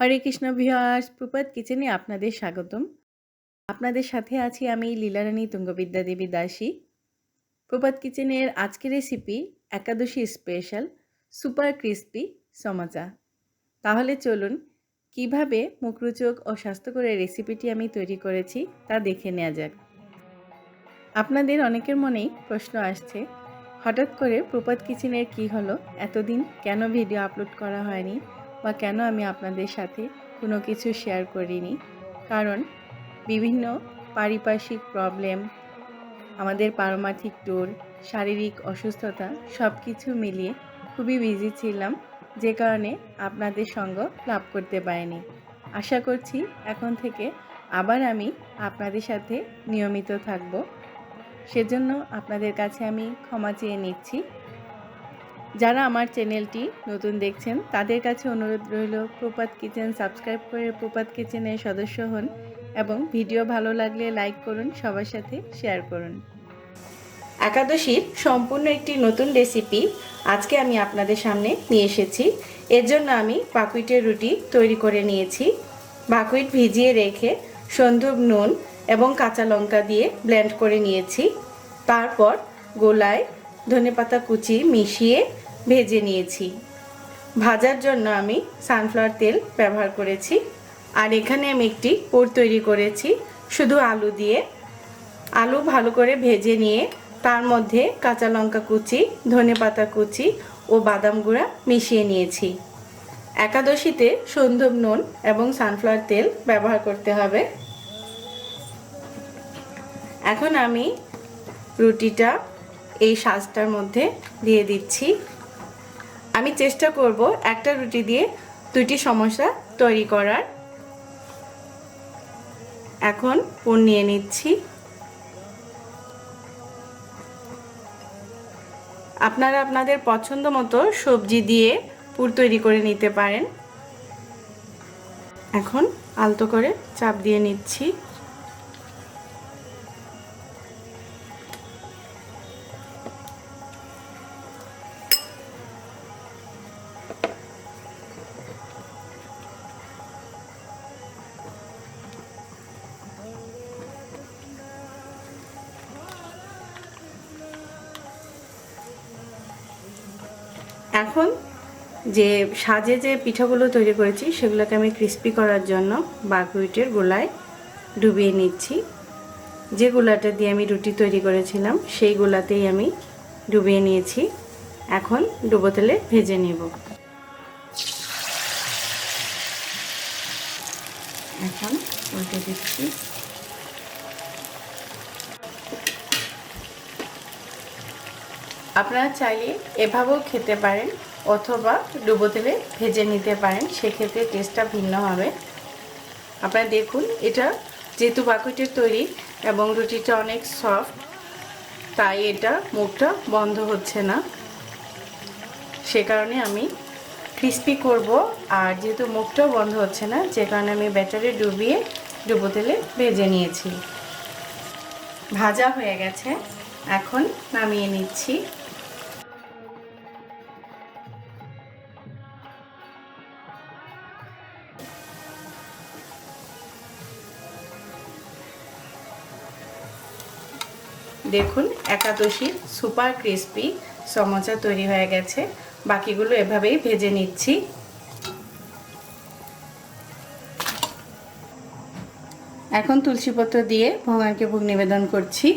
হরে কৃষ্ণ বিহাস প্রপাত কিচেনে আপনাদের স্বাগতম। আপনাদের সাথে আছি আমি লীলারানী তুঙ্গবিদ্যা দেবী দাসী। প্রপাত কিচেনের আজকের recipe Ekadashi special super crispy samosa তাহলে চলুন, কীভাবে মুখরোচক ও স্বাস্থ্যকর রেসিপিটি আমি তৈরি করেছি তা দেখে নেওয়া যাক। আপনাদের অনেকের মনেই প্রশ্ন আসছে, হঠাৎ করে প্রপাত কিচেনের কি হলো? এতদিন কেন ভিডিও আপলোড করা হয়নি? বা কেন আমি আপনাদের সাথে কোনো কিছু শেয়ার করিনি? কারণ বিভিন্ন পারিপার্শ্বিক প্রবলেম আমাদের পারমার্থিক ট্যুর শারীরিক অসুস্থতা সব কিছু মিলিয়ে খুবই বিজি ছিলাম, যে কারণে আপনাদের সঙ্গ লাভ করতে পারিনি। আশা করছি এখন থেকে আবার আমি আপনাদের সাথে নিয়মিত থাকব। সেজন্য আপনাদের কাছে আমি ক্ষমা চেয়ে নিচ্ছি। যারা আমার চ্যানেলটি নতুন দেখছেন, তাদের কাছে অনুরোধ রইল, প্রপাত কিচেন সাবস্ক্রাইব করে প্রপাত কিচেনের সদস্য হন এবং ভিডিও ভালো লাগলে লাইক করুন, সবার সাথে শেয়ার করুন। একাদশীর সম্পূর্ণ একটি নতুন রেসিপি আজকে আমি আপনাদের সামনে নিয়ে এসেছি। এর জন্য আমি বাকুইটের রুটি তৈরি করে নিয়েছি। বাকুইট ভিজিয়ে রেখে সন্দুপ নুন এবং কাঁচা লঙ্কা দিয়ে ব্লেন্ড করে নিয়েছি। তারপর গোলায় ধনেপাতা কুচি মিশিয়ে ভেজে নিয়েছি। ভাজার জন্য আমি সানফ্লাওয়ার তেল ব্যবহার করেছি। আর এখানে আমি একটি পুর তৈরি করেছি, শুধু আলু দিয়ে। আলু ভালো করে ভেজে নিয়ে তার মধ্যে কাঁচা লঙ্কা কুচি ধনেপাতা কুচি ও বাদাম গুঁড়া মিশিয়ে নিয়েছি। একাদশীতে সন্দুপ নুন এবং সানফ্লাওয়ার তেল ব্যবহার করতে হবে। এখন আমি রুটিটা এই সাজটার মধ্যে দিয়ে দিচ্ছি। আমি চেষ্টা করব একটা রুটি দিয়ে দুটি সমস্যা তৈরি করার। এখন পুর নিয়ে নিচ্ছি। আপনারা আপনাদের পছন্দ মতো সবজি দিয়ে পুর তৈরি করে নিতে পারেন। এখন আলতো করে চাপ দিয়ে নিচ্ছি। এখন যে সাজে যে পিঠাগুলো তৈরি করেছি, সেগুলোকে আমি ক্রিস্পি করার জন্য বাকুইটের গোলায় ডুবিয়ে নিচ্ছি। যে গোলাটা দিয়ে আমি রুটি তৈরি করেছিলাম, সেই গোলাতেই আমি ডুবিয়ে নিয়েছি। এখন ডুবো তেলে ভেজে নেব। এখন উল্টে দিচ্ছি। আপনারা চাইলে এভাবেও খেতে পারেন অথবা ডুবো তেলে ভেজে নিতে পারেন, সেক্ষেত্রে টেস্টটা ভিন্ন হবে। আপনারা দেখুন, এটা যেহেতু বাকুটের তৈরি এবং রুটিটা অনেক সফট তাই এটা মুখটা বন্ধ হচ্ছে না। সে কারণে আমি ক্রিস্পি করব, আর যেহেতু মুখটাও বন্ধ হচ্ছে না, যে কারণে আমি ব্যাটারে ডুবিয়ে ডুবো তেলে ভেজে নিয়েছি। ভাজা হয়ে গেছে, এখন নামিয়ে নিচ্ছি। দেখুন একাদশীর সুপার ক্রিস্পি সমোসা তৈরি হয়ে গেছে। বাকিগুলো এভাবেই ভেজে নিচ্ছি। এখন তুলসীপত্র দিয়ে ভগবানকে ভোগ নিবেদন করছি।